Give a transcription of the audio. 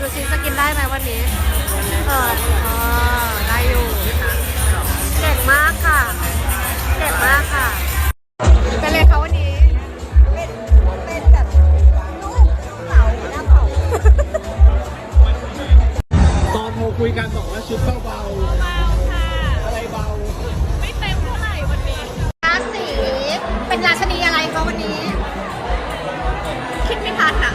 ดูซิจะกินได้ไหมวันนี้เออได้อยู่เก่งมากค่ะเก่งมากค่ะ เป็นเลค่ะวันนี้ เป็น เป็นแบบลูกเต่าหน้าเต่าตอนโทรคุยกันบอกว่าชุดเบาเบาค่ะอะไรเบา ไม่เต็มเท่าไหร่วันนี้ราศีเป็นราชนีอะไรคะวันนี้ คิดไม่ทันอะ